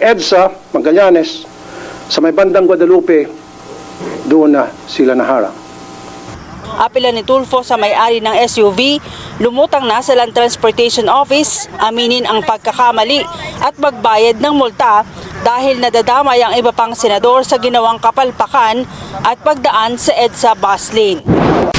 EDSA, Magallanes, sa may bandang Guadalupe, doon na sila naharang. Apela ni Tulfo sa may-ari ng SUV, lumutang na sa Land Transportation Office, aminin ang pagkakamali at magbayad ng multa dahil nadadamay ang iba pang senador sa ginawang kapalpakan at pagdaan sa EDSA bus lane.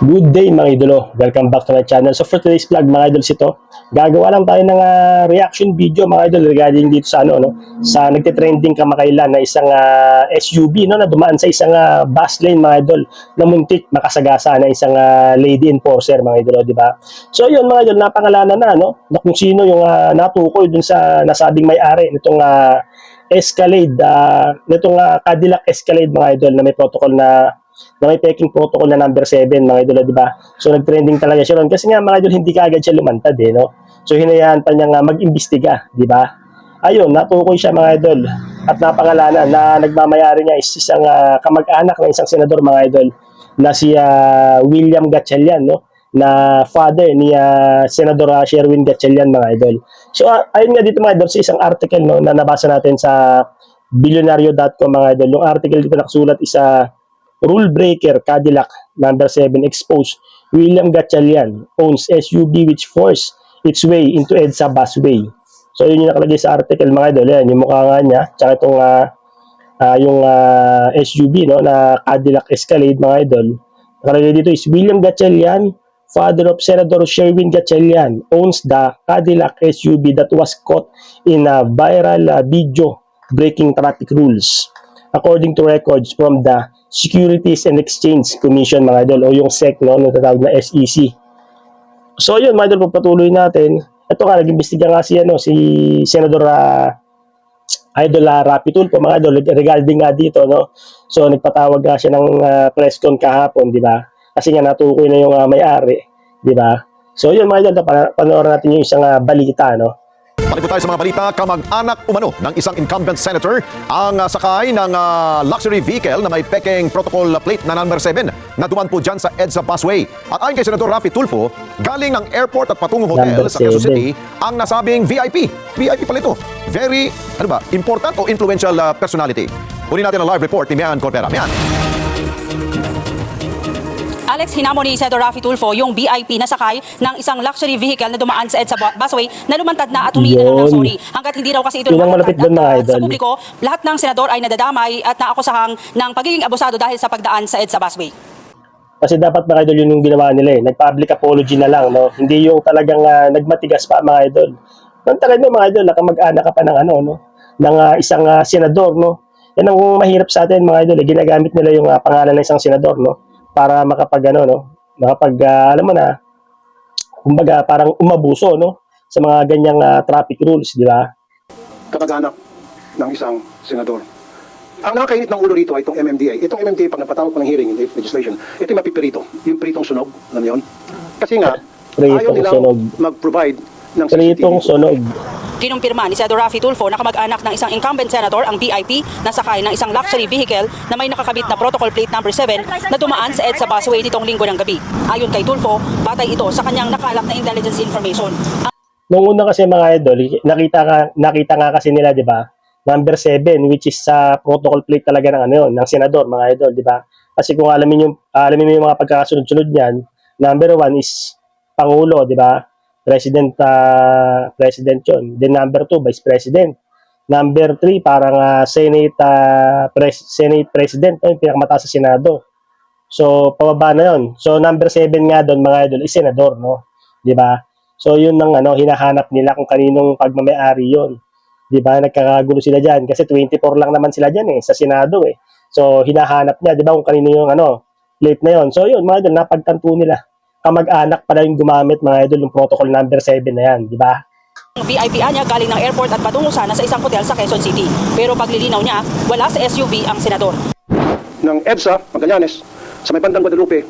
Good day mga idolo. Welcome back to my channel. So for today's vlog mga idols ito, gagawa lang tayo ng ah, reaction video mga idol regarding dito sa ano no, sa nagte-trending kamakailan na isang ah, SUV no na dumaan sa isang ah, bus lane mga idol na muntik makasagasa na isang ah, lady enforcer mga idol, di ba? So yun mga idol, napangalanan na no, na kung sino yung ah, natukoy dun sa nasabing may-ari nitong ah, Escalade, ah, nitong ah, Cadillac Escalade mga idol na may protocol na na may peking protocol na number 7 mga idol, di ba? So nag-trending talaga siya ron kasi nga mga idol hindi kaagad siya lumantad eh, no? So hinayaan pa niya nga mag-imbestiga, di ba? Ayun, natukoy siya mga idol at napangalanan na nagmamayari niya is isang ah, kamag-anak ng isang senador mga idol na si ah, William Gatchalian, no? na father ni ah, Senador ah, Sherwin Gatchalian mga idol. So ah, ayun nga dito mga idol sa isang article no na nabasa natin sa billionario.com mga idol. Yung article dito nakasulat isa rule breaker Cadillac number 7 exposed William Gatchalian owns SUV which forced its way into EDSA busway. So yun yung nakalagay sa article mga idol. Yan, yung mukha nga niya. Tsaka itong ah, ah, yung ah, SUV no, na Cadillac Escalade mga idol. Nakalagay dito is William Gatchalian, father of Senator Sherwin Gatchalian, owns the Cadillac SUV that was caught in a viral ah, video breaking traffic rules according to records from the Securities and Exchange Commission mga idol o yung SEC no, na tatawag na SEC. So yun mga idol, pagpatuloy natin. Ito nga, nag-imbestiga nga si, ano, si Senador ah, Idol uh, Rapi Tulfo, mga idol, regarding nga dito, no? So, nagpatawag nga siya ng ah, press con kahapon, di ba? Kasi nga natukoy na yung ah, may-ari, di ba? So, yun mga idol, pan- panoorin natin yung isang ah, balita, no? Balik po tayo sa mga balita, kamag-anak umano ng isang incumbent senator ang ah, sakay ng ah, luxury vehicle na may peking protocol plate na number 7 na duman po dyan sa EDSA busway. At ayon kay Senador Rafi Tulfo, galing ng airport at patungong hotel Number sa Quezon 7. City ang nasabing VIP. VIP pala ito. Very, ano ba, important o influential ah, personality. Kunin natin ang live report ni Mian Corvera. Mian. Alex, hinamo ni Senator Rafi Tulfo yung VIP na sakay ng isang luxury vehicle na dumaan sa EDSA bu- busway na lumantad na at humingi na ng sorry. Hanggat hindi raw kasi ito lumantad at, uh, idol. sa publiko, lahat ng senador ay nadadamay at naakusahang ng pagiging abusado dahil sa pagdaan sa EDSA busway. Kasi dapat mga idol yun yung ginawa nila eh. Nag-public apology na lang, no? Hindi yung talagang ah, nagmatigas pa mga idol. Nang talaga mga idol, nakamag-anak ka pa ng ano, no? Ng ah, isang ah, senador, no? Yan ang mahirap sa atin mga idol. Eh. Ginagamit nila yung ah, pangalan ng isang senador, no? Para makapag ano, no? Makapag, ah, alam mo na, kumbaga parang umabuso, no? Sa mga ganyang ah, traffic rules, di ba? Kamag-anak ng isang senador. Ang nakakainit ng ulo rito ay itong MMDA. Itong MMDA, pag napatawag ko ng hearing in legislation, ito yung mapipirito. Yung piritong sunog, alam niyo yun? Kasi nga, Pritong ayaw nilang sunog. mag-provide ng Pritong CCTV. sunog. Kinumpirma ni Senator Rafi Tulfo na kamag-anak ng isang incumbent senator, ang VIP, na sakay ng isang luxury vehicle na may nakakabit na protocol plate number 7 na dumaan sa EDSA busway nitong linggo ng gabi. Ayon kay Tulfo, batay ito sa kanyang nakalap na intelligence information. Nung una kasi mga idol, nakita ka, nakita nga kasi nila, 'di ba? Number 7 which is sa protocol plate talaga ng ano 'yon, ng senador, mga idol, 'di ba? Kasi kung alamin yung alamin mo yung mga pagkakasunod-sunod niyan, number 1 is pangulo, 'di ba? President ah, president 'yon. Then number 2 vice president. Number 3 parang ah, Senate ah, pres- Senate president, no? yung pinakamataas sa Senado. So pababa na 'yon. So number 7 nga doon mga idol is senador, no? 'Di ba? So yun ang ano hinahanap nila kung kaninong pagmamay-ari yun. 'Di ba? Nagkakagulo sila diyan kasi 24 lang naman sila diyan eh sa Senado eh. So hinahanap niya 'di ba kung kanino yung ano late na yun. So yun mga idol napagtanto nila. Kamag-anak pala yung gumamit mga idol yung protocol number 7 na yan, 'di ba? Ang VIP niya galing ng airport at patungo sana sa isang hotel sa Quezon City. Pero paglilinaw niya, wala sa SUV ang senador. Ng EDSA, Magallanes, sa may bandang Guadalupe,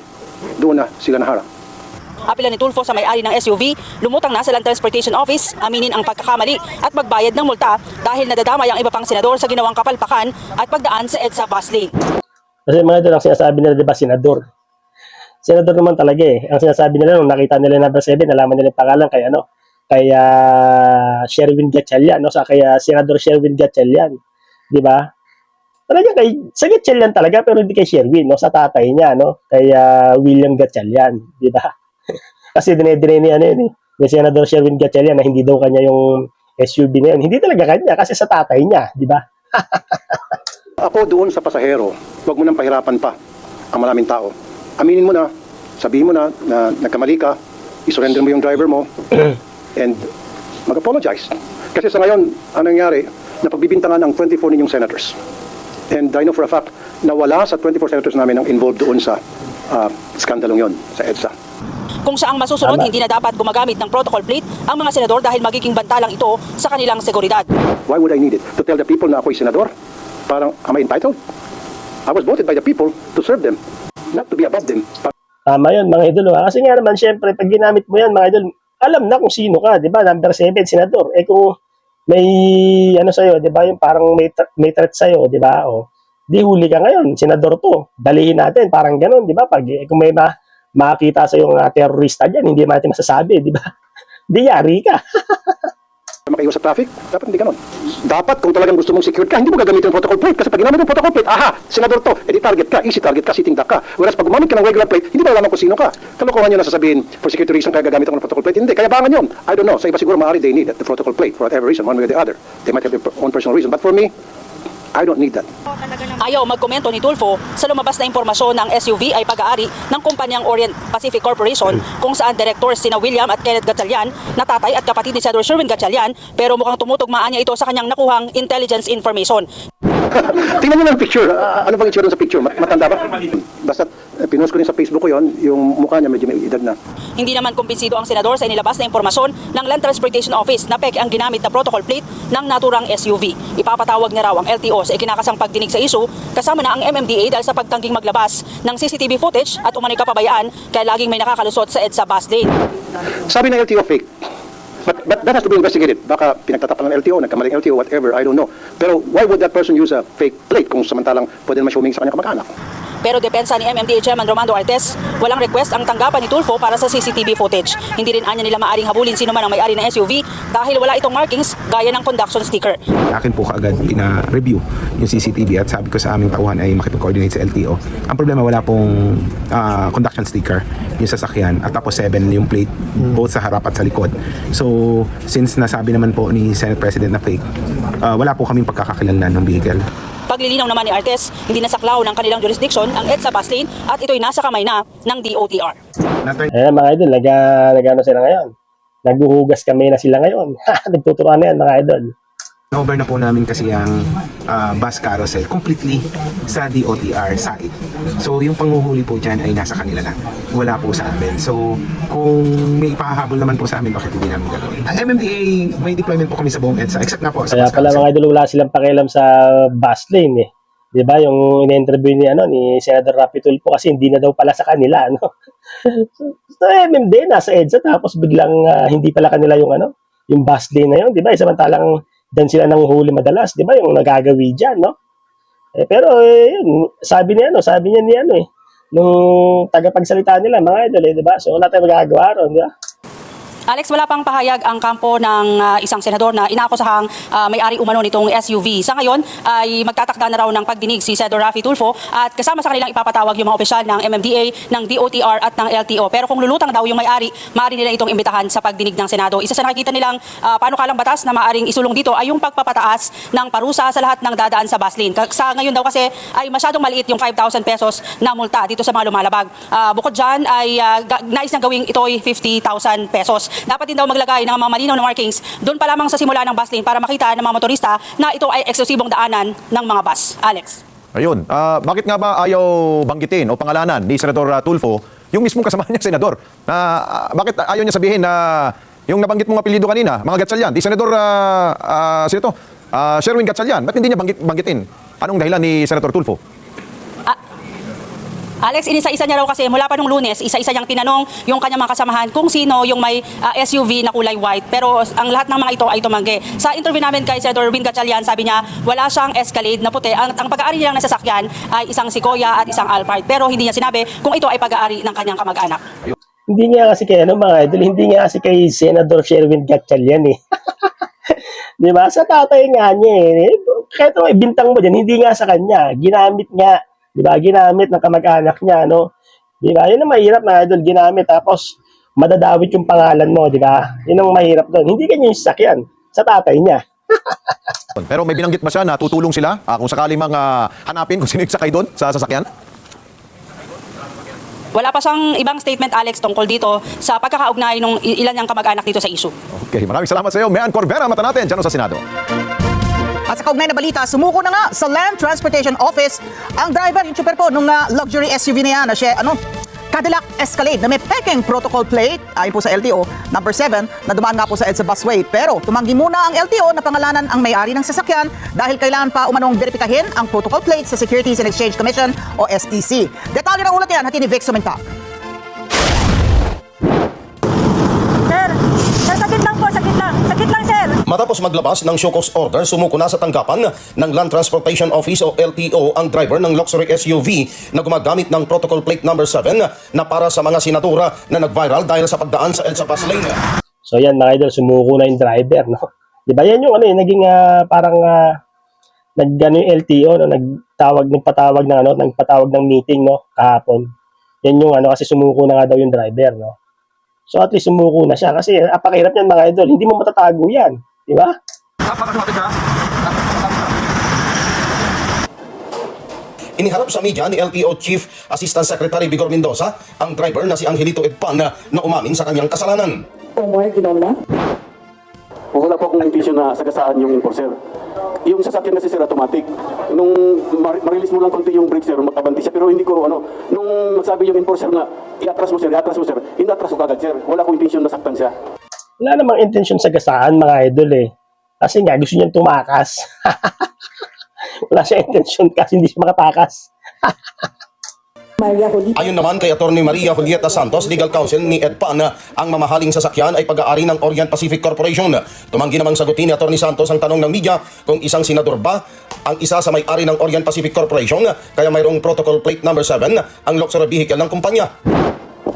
doon na sila naharang. Apela ni Tulfo sa may-ari ng SUV, lumutang na sa Land Transportation Office, aminin ang pagkakamali at magbayad ng multa dahil nadadamay ang iba pang senador sa ginawang kapalpakan at pagdaan sa EDSA bus lane. Kasi mga idol ang sinasabi nila 'di ba senador. Senador naman talaga eh. Ang sinasabi nila nung nakita nila number 7, nalaman nila yung pangalan kay ano, kay ah, Sherwin Gatchalian, no? Sa kay ah, Senador Sherwin Gatchalian. Di ba? Talaga kay sa Gatchalian talaga pero hindi kay Sherwin, no? Sa tatay niya, no? Kay ah, William Gatchalian, di ba? Kasi dinedire ni ano yun eh, ni Senador Sherwin Gatchalian na hindi daw kanya yung SUV na yun. Hindi talaga kanya kasi sa tatay niya, di ba? Ako doon sa pasahero, huwag mo nang pahirapan pa ang maraming tao. Aminin mo na, sabihin mo na na nagkamali ka, isurrender mo yung driver mo, and mag-apologize. Kasi sa ngayon, ang nangyari, napagbibintangan ng 24 ninyong senators. And I know for a fact na wala sa 24 senators namin ang involved doon sa ah, skandalong yon sa EDSA. Kung saang masusunod, Tama. hindi na dapat gumagamit ng protocol plate ang mga senador dahil magiging bantalang ito sa kanilang seguridad. Why would I need it? To tell the people na ako'y senador? Parang, am I entitled? I was voted by the people to serve them, not to be above them. Tama yun, mga idol. ah. Kasi nga naman, syempre, pag ginamit mo yan, mga idol, alam na kung sino ka, di ba? Number 7, senador. Eh kung may, ano sa'yo, di ba? Yung parang may, may threat sa'yo, di ba? O, di huli ka ngayon, senador to. Dalihin natin, parang ganun, di ba? Pag, eh, kung may ma makakita sa yung terorista dyan, hindi natin masasabi, di ba? Di yari ka. makaiwas sa traffic, dapat hindi ganon. Dapat kung talagang gusto mong secured ka, hindi mo gagamitin yung protocol plate. Kasi pag ginamit yung protocol plate, aha, senador to, edi target ka, easy target ka, sitting duck ka. Whereas pag gumamit ka ng regular plate, hindi mo alam kung sino ka. Kalokohan yun na sasabihin, for security reason kaya gagamit ako ng protocol plate. Hindi, kaya bangan yun. I don't know. Sa iba siguro maaari they need the protocol plate for whatever reason, one way or the other. They might have their own personal reason. But for me, I don't need that. Ayaw magkomento ni Tulfo sa lumabas na impormasyon ng SUV ay pag-aari ng kumpanyang Orient Pacific Corporation kung saan directors sina William at Kenneth Gatchalian na tatay at kapatid ni Senador Sherwin Gatchalian pero mukhang tumutugmaan niya ito sa kanyang nakuhang intelligence information. Tingnan niyo ang picture. Ah, ano bang itsura sa picture? Mat- Matanda ba? Basta eh, pinost ko rin sa Facebook ko yon, yung mukha niya medyo may edad na. Hindi naman kumbinsido ang senador sa inilabas na impormasyon ng Land Transportation Office na peke ang ginamit na protocol plate ng naturang SUV. Ipapatawag na raw ang LTO sa ikinakasang pagdinig sa isu kasama na ang MMDA dahil sa pagtangking maglabas ng CCTV footage at umano'y kapabayaan kaya laging may nakakalusot sa EDSA bus lane. Sabi ng LTO fake. But, but that has to be investigated. Baka pinagtatapan ng LTO, nagkamaling LTO, whatever, I don't know. Pero why would that person use a fake plate kung samantalang pwede naman siya humingi sa kanyang kamag-anak? Pero depensa ni MMDA Chairman Romando Artes, walang request ang tanggapan ni Tulfo para sa CCTV footage. Hindi rin anya nila maaring habulin sino man ang may-ari ng SUV dahil wala itong markings gaya ng conduction sticker. akin po kaagad pina-review yung CCTV at sabi ko sa aming tauhan ay makipag-coordinate sa LTO. Ang problema wala pong ah, conduction sticker yung sasakyan at tapos 7 yung plate both sa harap at sa likod. So since nasabi naman po ni Senate President na fake, ah, wala po kaming pagkakakilanlan ng vehicle. Paglilinaw naman ni Artes, hindi nasaklaw ng kanilang jurisdiction ang EDSA bus lane at ito'y nasa kamay na ng DOTR. Ayan mga idol, nag, nag sila ngayon. Naghuhugas kami na sila ngayon. Nagtuturuan na yan mga idol. Over na po namin kasi ang ah, bus carousel completely sa DOTR side. So yung panghuhuli po dyan ay nasa kanila na. Wala po sa amin. So kung may ipahahabol naman po sa amin, bakit hindi namin gagawin? Ang MMDA, may deployment po kami sa buong EDSA except na po sa Kaya bus pala carousel. mga idol, wala silang pakialam sa bus lane eh. 'Di ba Yung in-interview ni ano ni Senator Rapi Tulfo kasi hindi na daw pala sa kanila ano. so, MMD nasa EDSA tapos biglang ah, hindi pala kanila yung ano, yung bus lane na yun, 'di ba? Samantalang dan sila nang huli madalas, 'di ba? Yung nagagawi diyan, no? Eh, pero eh, yun, sabi niya ano, sabi niya ni ano eh, nung tagapagsalita nila mga idol, eh, 'di ba? So wala tayong magagawa ron, 'di ba? Alex, wala pang pahayag ang kampo ng ah, isang senador na inaakusahang ah, may-ari umano nitong SUV. Sa ngayon ay magtatakda na raw ng pagdinig si Senador Rafi Tulfo at kasama sa kanilang ipapatawag yung mga opisyal ng MMDA, ng DOTR at ng LTO. Pero kung lulutang daw yung may-ari, maaari nila itong imbitahan sa pagdinig ng Senado. Isa sa nakikita nilang uh, panukalang batas na maaring isulong dito ay yung pagpapataas ng parusa sa lahat ng dadaan sa bus lane. Sa ngayon daw kasi ay masyadong maliit yung 5,000 pesos na multa dito sa mga lumalabag. Ah, bukod dyan ay ga- nais na gawing ito ay 50,000 pesos. Dapat din daw maglagay ng mga malinaw na markings doon pa lamang sa simula ng bus lane para makita ng mga motorista na ito ay eksklusibong daanan ng mga bus. Alex. Ayun, ah, bakit nga ba ayaw banggitin o pangalanan ni Senator Tulfo yung mismong kasama niya, Senador? Na, ah, bakit ayaw niya sabihin na yung nabanggit mong apelido kanina, mga Gatchalian, di Senador, ah, ah, sino to? Ah, Sherwin Gatchalian, ba't hindi niya banggit, banggitin? Anong dahilan ni Senator Tulfo? Alex, inisa-isa niya raw kasi mula pa nung lunes, isa-isa niyang tinanong yung kanyang mga kasamahan kung sino yung may ah, SUV na kulay white. Pero ang lahat ng mga ito ay tumanggi. Sa interview namin kay Senator Win Gatchalian, sabi niya wala siyang Escalade na puti. Ang, ang pag-aari nilang nasasakyan ay isang Sequoia at isang Alphard. Pero hindi niya sinabi kung ito ay pag-aari ng kanyang kamag-anak. Hindi nga kasi kay ano mga idol, hindi nga kasi kay Senador Sherwin Gatchalian eh. Di ba? Sa tatay nga niya eh. Kahit ano, ibintang mo din, hindi nga sa kanya. Ginamit nga. Di ba? Ginamit ng kamag-anak niya, no? Di ba? Yun ang mahirap na idol, ginamit. Tapos, madadawit yung pangalan mo, di ba? Yun ang mahirap doon. Hindi kanya yung sasakyan. Sa tatay niya. Pero may binanggit ba siya na tutulong sila ah, kung sakali mang ah, hanapin kung sino yung sakay doon sa sasakyan? Wala pa siyang ibang statement, Alex, tungkol dito sa pagkakaugnay ng ilan niyang kamag-anak dito sa issue. Okay, maraming salamat sa iyo. Mean Corvera, mata natin dyan sa Senado. At sa kaugnay na balita, sumuko na nga sa Land Transportation Office ang driver, yung super po, nung ah, luxury SUV na yan, na siya, ano, Cadillac Escalade na may peking protocol plate, ayon po sa LTO, number 7, na dumaan nga po sa EDSA Busway. Pero tumanggi muna ang LTO na pangalanan ang may-ari ng sasakyan dahil kailangan pa umanong veripikahin ang protocol plate sa Securities and Exchange Commission o SEC. Detalye ng ulat yan, hati ni Vic Sumintak. Matapos maglabas ng show cause order, sumuko na sa tanggapan ng Land Transportation Office o LTO ang driver ng luxury SUV na gumagamit ng protocol plate number 7 na para sa mga sinadura na nag-viral dahil sa pagdaan sa EDSA bus lane. So yan mga idol, sumuko na yung driver, no? Di ba yan yung ano, eh, naging ah, parang uh, nag ano yung LTO, no? nagtawag, nagpatawag ng ano, nagpatawag ng meeting, no, kahapon. Yan yung ano, kasi sumuko na nga daw yung driver, no? So at least sumuko na siya kasi apakahirap yan mga idol, hindi mo matatago yan, di ba? Iniharap sa media ni LTO Chief Assistant Secretary Vigor Mendoza ang driver na si Angelito Edpan na, na umamin sa kanyang kasalanan. Wala po akong intention na sagasaan yung enforcer. Yung sasakyan kasi sir automatic. Nung mar- ma-release mo lang konti yung brake sir, makabanti siya. Pero hindi ko ano, nung magsabi yung enforcer na iatras mo sir, iatras mo sir, inatras ko kagad sir. Wala akong intention na saktan siya. Wala namang intention sa gasaan mga idol eh. Kasi nga gusto niyang tumakas. Wala siya intention kasi hindi siya makatakas. Ayon naman kay Attorney Maria Julieta Santos, legal counsel ni Edpan, na ang mamahaling sasakyan ay pag-aari ng Orient Pacific Corporation. Tumanggi namang sagutin ni Attorney Santos ang tanong ng media kung isang senador ba ang isa sa may-ari ng Orient Pacific Corporation kaya mayroong protocol plate number 7 ang luxury vehicle ng kumpanya.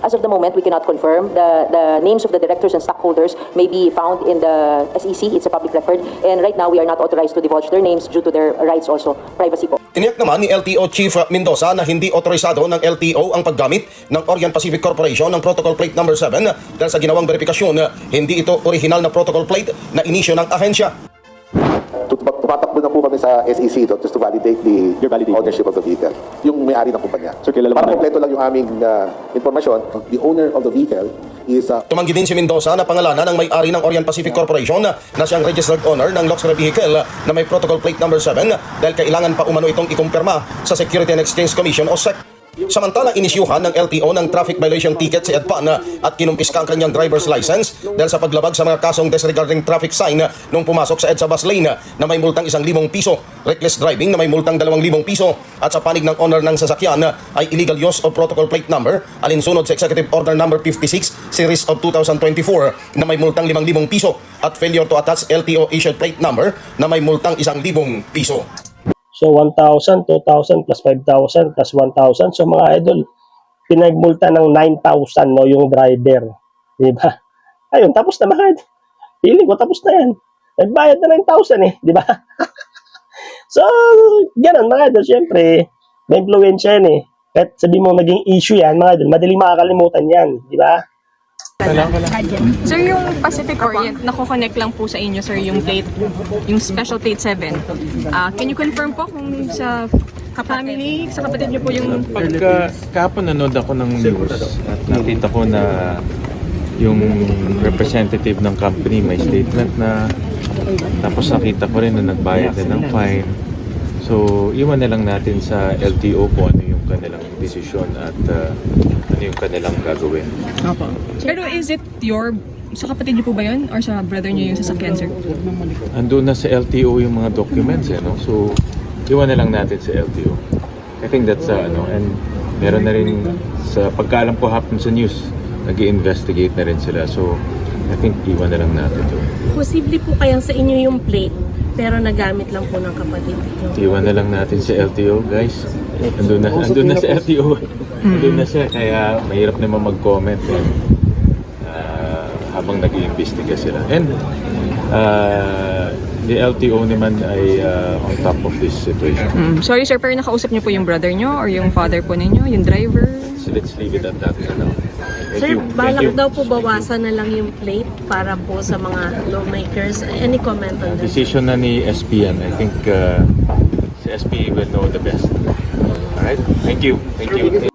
As of the moment, we cannot confirm. The, the names of the directors and stockholders may be found in the SEC. It's a public record. And right now, we are not authorized to divulge their names due to their rights also, privacy po. Tiniyak naman ni LTO Chief Mendoza na hindi otorisado ng LTO ang paggamit ng Orient Pacific Corporation ng protocol plate number 7 dahil sa ginawang verifikasyon hindi ito original na protocol plate na inisyo ng ahensya. Tumatakbo na po kami sa SEC to, just to validate the ownership of the vehicle. Yung may-ari ng kumpanya. So, kilala mo Para na- kompleto lang yung aming uh, informasyon, the owner of the vehicle is uh, Tumanggi din si Mendoza na pangalanan ng may-ari ng Orient Pacific Corporation na siyang registered owner ng luxury vehicle na may protocol plate number 7 dahil kailangan pa umano itong ikumpirma sa Security and Exchange Commission o SEC. Samantalang inisyuhan ng LTO ng traffic violation ticket si Edpan at kinumpiska ang kanyang driver's license dahil sa paglabag sa mga kasong disregarding traffic sign nung pumasok sa EDSA bus lane na may multang isang limong piso, reckless driving na may multang dalawang limong piso at sa panig ng owner ng sasakyan ay illegal use of protocol plate number alinsunod sa Executive Order number 56 series of 2024 na may multang limang limong piso at failure to attach LTO issued plate number na may multang isang libong piso. So 1,000, 2,000 plus 5,000 plus 1,000. So mga idol, pinagmulta ng 9,000 no yung driver. Di ba? Ayun, tapos na mga idol. Feeling ko tapos na yan. Nagbayad na 9,000 eh, di ba? so, ganun mga idol, syempre, may influensya yan eh. Kahit sabi mo naging issue yan, mga idol, madaling makakalimutan yan, di ba? Sir, yung Pacific Orient, nako-connect lang po sa inyo, sir, yung plate, yung special plate 7. Ah, can you confirm po kung sa family, sa kapatid niyo po yung... Pagka kahapon nanood ako ng news at nakita ko na yung representative ng company may statement na tapos nakita ko rin na nagbayad na ng fine. So, iwan na lang natin sa LTO kung ano yung kanilang desisyon at uh, ano yung kanilang gagawin. Pero is it your... Sa kapatid niyo po ba yun? Or sa brother niyo yung sasakyan, sir? Andun na sa LTO yung mga documents eh, no? So, iwan na lang natin sa LTO. I think that's, uh, ano, and meron na rin, sa pagkaalam ko hapon sa news, nag investigate na rin sila. So, I think iwan na lang natin to. Posible po kayang sa inyo yung plate, pero nagamit lang po ng kapatid niyo. Iwan na lang natin si LTO, guys. Andun na, andun na si LTO. Andun na siya, kaya mahirap naman mag-comment eh, ah, habang nag-iimbestiga sila. And uh, the LTO naman ay ah, on top of this situation. Mm, sorry sir, pero nakausap niyo po yung brother niyo or yung father po ninyo, yung driver? So let's leave it at that for now. Thank Sir, you. Balak daw po bawasan na lang yung plate para po sa mga lawmakers. Any comment on this? Decision na ni SP yan. I think uh, si SP will know the best. Alright? Thank you. Thank you.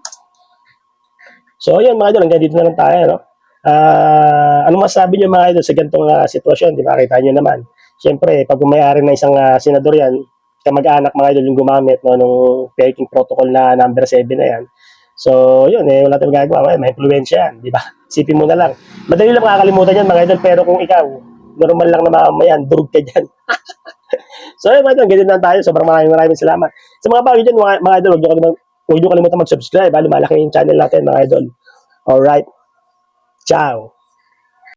So, yun mga idol, hanggang dito na lang tayo, no? Ah, ano masabi niyo mga idol sa ganitong ah, sitwasyon? Di ba, kita niyo naman. Siyempre, pag may-ari ng isang ah, senador yan, kamag-anak mga idol yung gumamit no, nung peking protocol na number 7 na yan. So, yun, eh, wala tayong gagawa. May, may influensya yan, di ba? Sipin mo na lang. Madali lang makakalimutan yan, mga idol, pero kung ikaw, normal lang na mamamayan, durog ka dyan. so, yun, mga idol, ganyan lang tayo. Sobrang maraming maraming salamat. Sa mga bago dyan, mga, mga idol, huwag nyo kalimutan, huwag nyo kalimutan mag-subscribe. Lumalaki yung channel natin, mga idol. Alright. Ciao.